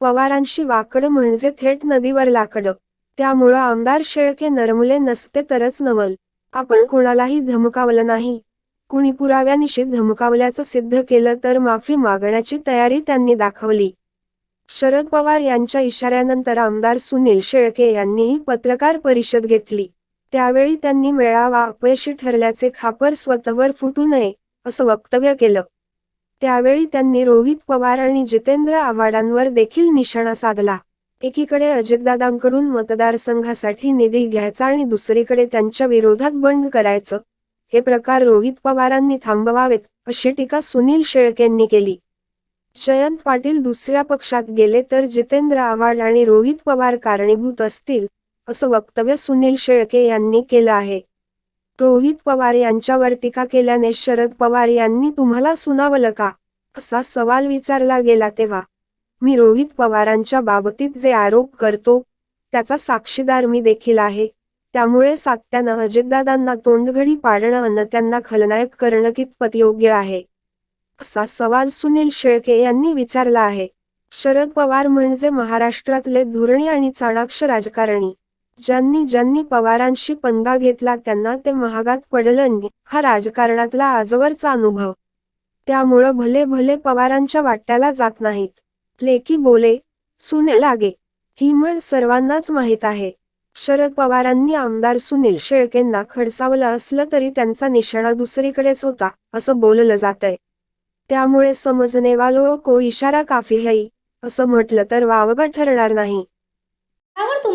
पवारांशी वाकडं म्हणजे थेट नदीवर लाकडं. त्यामुळं आमदार शेळके नरमुले नसते तरच नवल. आपण कोणालाही धमकावलं नाही. कुणी पुराव्यानिशी धमकावल्याचं सिद्ध केलं तर माफी मागण्याची तयारी त्यांनी दाखवली. शरद पवार यांच्या इशाऱ्यानंतर आमदार सुनील शेळके यांनीही पत्रकार परिषद घेतली. त्यावेळी त्यांनी मेळावा अपयशी ठरल्याचे खापर स्वतःवर फुटू नये असं वक्तव्य केलं. त्यावेळी त्यांनी रोहित पवार आणि जितेंद्र आव्हाडांवर देखील निशाणा साधला. एकीकडे अजितदादांकडून मतदारसंघासाठी निधी घ्यायचा आणि दुसरीकडे त्यांच्या विरोधात बंड करायचं. हे प्रकार रोहित पवारांनी थांबवावेत अशी टीका सुनील शेळकेंनी केली. जयंत पाटील दुसऱ्या पक्षात गेले तर जितेंद्र आव्हाड आणि रोहित पवार कारणीभूत असतील असं वक्तव्य सुनील शेळके यांनी केलं आहे. रोहित पवार यांच्यावर टीका केल्याने शरद पवार यांनी तुम्हाला सुनावलं का? असा सवाल विचारला गेला तेव्हा. मी रोहित पवारांच्या बाबतीत जे आरोप करतो त्याचा साक्षीदार मी देखील आहे. त्यामुळे सात्यानं अजितदादांना तोंडघडी पाडणं अन त्यांना खलनायक करणं कितपत योग्य आहे? असा सवाल सुनील शेळके यांनी विचारला आहे. शरद पवार म्हणजे महाराष्ट्रातले धोरणी आणि चाणाक्ष राजकारणी. ज्यांनी ज्यांनी पवारांशी पंगा घेतला त्यांना ते महागात पडलं हा राजकारणातला आजवरचा अनुभव. त्यामुळं भले भले पवारांच्या वाट्याला जात नाहीत. लेकी बोले सुने लागे. ही म्हण सर्वांनाच माहीत आहे. शरद पवारांनी आमदार सुनील शेळकेंना खडसावलं असलं तरी त्यांचा निशाणा दुसरीकडेच होता असं बोललं जातंय. त्यामुळे समजणे वालो को इशारा काफी है असं म्हटलं तर वावगं ठरणार नाही.